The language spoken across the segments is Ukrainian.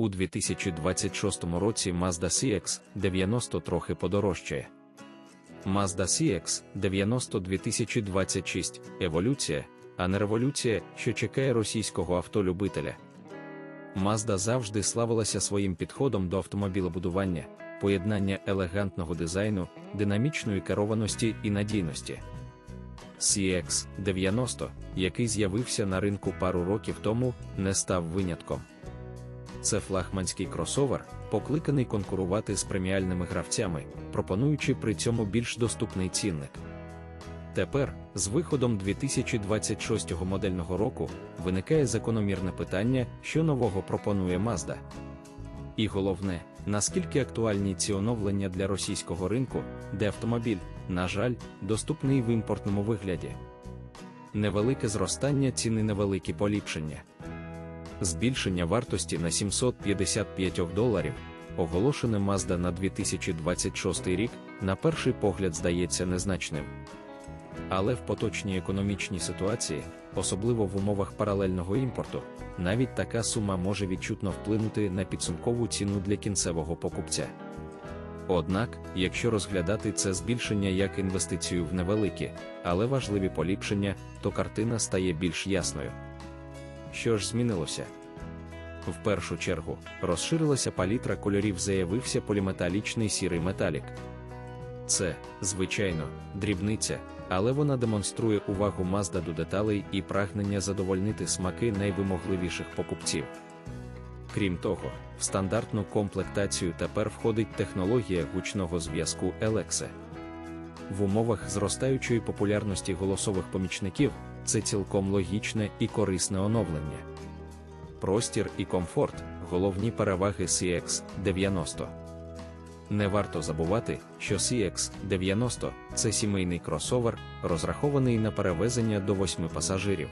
У 2026 році Mazda CX-90 трохи подорожчає. Mazda CX-90 2026 еволюція, а не революція, що чекає російського автолюбителя. Mazda завжди славилася своїм підходом до автомобілебудування, поєднання елегантного дизайну, динамічної керованості і надійності. CX-90, який з'явився на ринку пару років тому, не став винятком. Це флагманський кросовер, покликаний конкурувати з преміальними гравцями, пропонуючи при цьому більш доступний цінник. Тепер, з виходом 2026 модельного року, виникає закономірне питання, що нового пропонує Mazda. І головне, наскільки актуальні ці оновлення для російського ринку, де автомобіль, на жаль, доступний в імпортному вигляді. Невелике зростання ціни невеликі поліпшення. Збільшення вартості на 755 доларів, оголошене Mazda на 2026 рік, на перший погляд здається незначним. Але в поточній економічній ситуації, особливо в умовах паралельного імпорту, навіть така сума може відчутно вплинути на підсумкову ціну для кінцевого покупця. Однак, якщо розглядати це збільшення як інвестицію в невеликі, але важливі поліпшення, то картина стає більш ясною. Що ж змінилося? В першу чергу, розширилася палітра кольорів, заявився поліметалічний сірий металік. Це, звичайно, дрібниця, але вона демонструє увагу Mazda до деталей і прагнення задовольнити смаки найвимогливіших покупців. Крім того, в стандартну комплектацію тепер входить технологія гучного зв'язку Alexa. В умовах зростаючої популярності голосових помічників це цілком логічне і корисне оновлення. Простір і комфорт головні переваги CX90. Не варто забувати, що CX90 це сімейний кросовер, розрахований на перевезення до 8 пасажирів.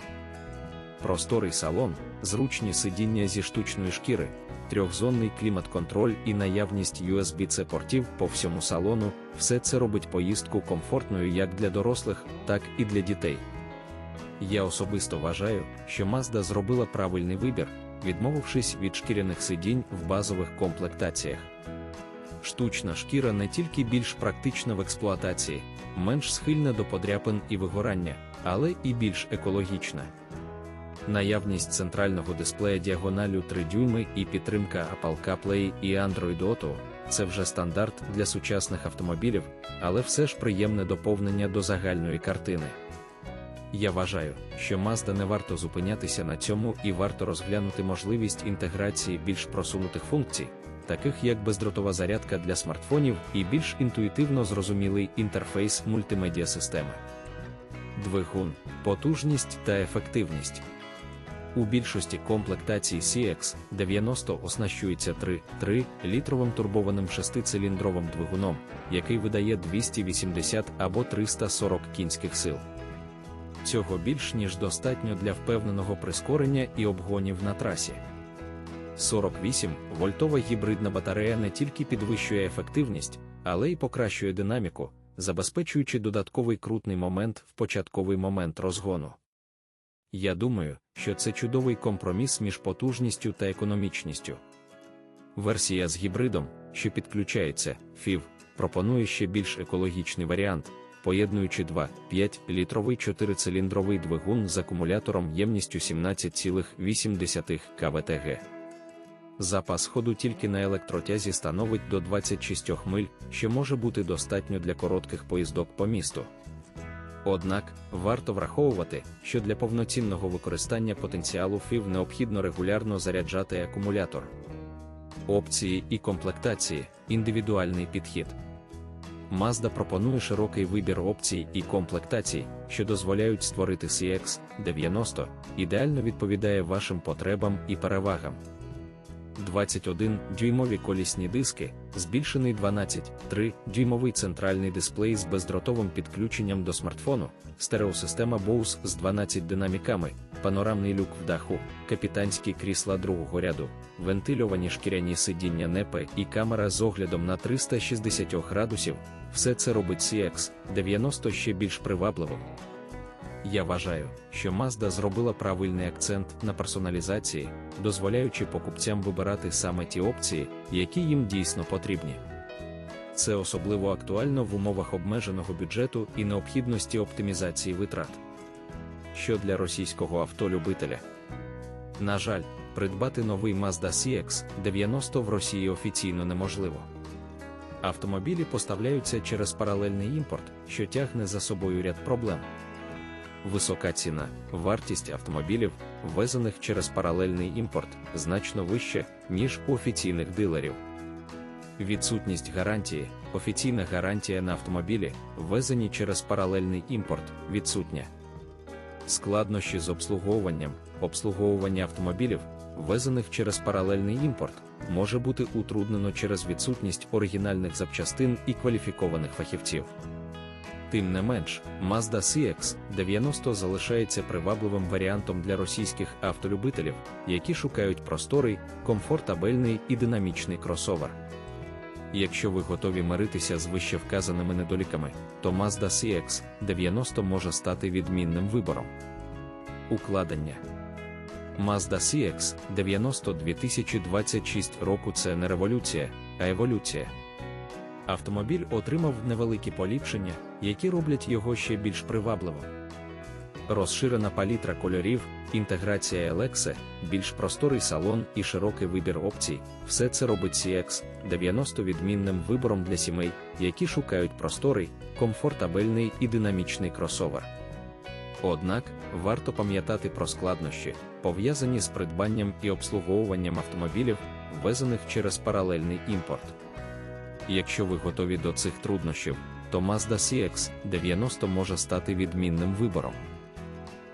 Просторий салон, зручні сидіння зі штучної шкіри, трьохзонний клімат-контроль і наявність USB-C портів по всьому салону все це робить поїздку комфортною як для дорослих, так і для дітей. Я особисто вважаю, що Mazda зробила правильний вибір, відмовившись від шкіряних сидінь в базових комплектаціях. Штучна шкіра не тільки більш практична в експлуатації, менш схильна до подряпин і вигорання, але і більш екологічна. Наявність центрального дисплея діагоналю 3 дюйми і підтримка Apple CarPlay і Android Auto це вже стандарт для сучасних автомобілів, але все ж приємне доповнення до загальної картини. Я вважаю, що Mazda не варто зупинятися на цьому і варто розглянути можливість інтеграції більш просунутих функцій, таких як бездротова зарядка для смартфонів і більш інтуїтивно зрозумілий інтерфейс мультимедіа системи. Двигун, потужність та ефективність. У більшості комплектацій CX90 оснащується 3,3 літровим турбованим шестициліндровим двигуном, який видає 280 або 340 кінських сил. Цього більш ніж достатньо для впевненого прискорення і обгонів на трасі. 48 вольтова гібридна батарея не тільки підвищує ефективність, але й покращує динаміку, забезпечуючи додатковий крутний момент в початковий момент розгону. Я думаю, що це чудовий компроміс між потужністю та економічністю. Версія з гібридом, що підключається, FIV, пропонує ще більш екологічний варіант, поєднуючи 2,5 літровий чотирициліндровий двигун з акумулятором ємністю 17,8 кВТГ. Запас ходу тільки на електротязі становить до 26 миль, що може бути достатньо для коротких поїздок по місту. Однак, варто враховувати, що для повноцінного використання потенціалу FIV необхідно регулярно заряджати акумулятор. Опції і комплектації індивідуальний підхід. Mazda пропонує широкий вибір опцій і комплектацій, що дозволяють створити CX90, ідеально відповідає вашим потребам і перевагам. 21-дюймові колісні диски, збільшений 12-3 дюймовий центральний дисплей з бездротовим підключенням до смартфону, стереосистема Bose з 12 динаміками, панорамний люк в даху, капітанські крісла другого ряду, вентильовані шкіряні сидіння непе і камера з оглядом на 360 градусів. Все це робить CX 90 ще більш привабливим. Я вважаю, що Mazda зробила правильний акцент на персоналізації, дозволяючи покупцям вибирати саме ті опції, які їм дійсно потрібні. Це особливо актуально в умовах обмеженого бюджету і необхідності оптимізації витрат. Що для російського автолюбителя? На жаль, придбати новий Mazda CX-90 в Росії офіційно неможливо. Автомобілі поставляються через паралельний імпорт, що тягне за собою ряд проблем. Висока ціна, вартість автомобілів, ввезених через паралельний імпорт, значно вища, ніж у офіційних дилерів. Відсутність гарантії, офіційна гарантія на автомобілі, ввезені через паралельний імпорт, відсутня. Складнощі з обслуговуванням, обслуговування автомобілів, ввезених через паралельний імпорт, може бути утруднено через відсутність оригінальних запчастин і кваліфікованих фахівців. Тим не менш, Mazda CX-90 залишається привабливим варіантом для російських автолюбителів, які шукають просторий, комфортабельний і динамічний кросовер. Якщо ви готові миритися з вищевказаними недоліками, то Mazda CX-90 може стати відмінним вибором. Укладення Mazda CX-90 2026 року це не революція, а еволюція. Автомобіль отримав невеликі поліпшення, які роблять його ще більш привабливим. Розширена палітра кольорів, інтеграція Alexa, більш просторий салон і широкий вибір опцій все це робить CX-90 відмінним вибором для сімей, які шукають просторий, комфортабельний і динамічний кросовер. Однак варто пам'ятати про складнощі, пов'язані з придбанням і обслуговуванням автомобілів, ввезених через паралельний імпорт. Якщо ви готові до цих труднощів, то Mazda CX-90 може стати відмінним вибором.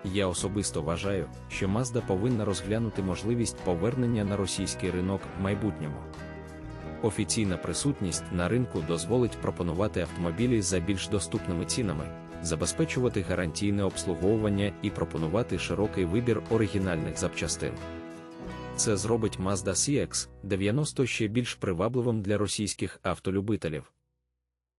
Я особисто вважаю, що Mazda повинна розглянути можливість повернення на російський ринок в майбутньому. Офіційна присутність на ринку дозволить пропонувати автомобілі за більш доступними цінами, забезпечувати гарантійне обслуговування і пропонувати широкий вибір оригінальних запчастин. Це зробить Mazda CX-90 ще більш привабливим для російських автолюбителів.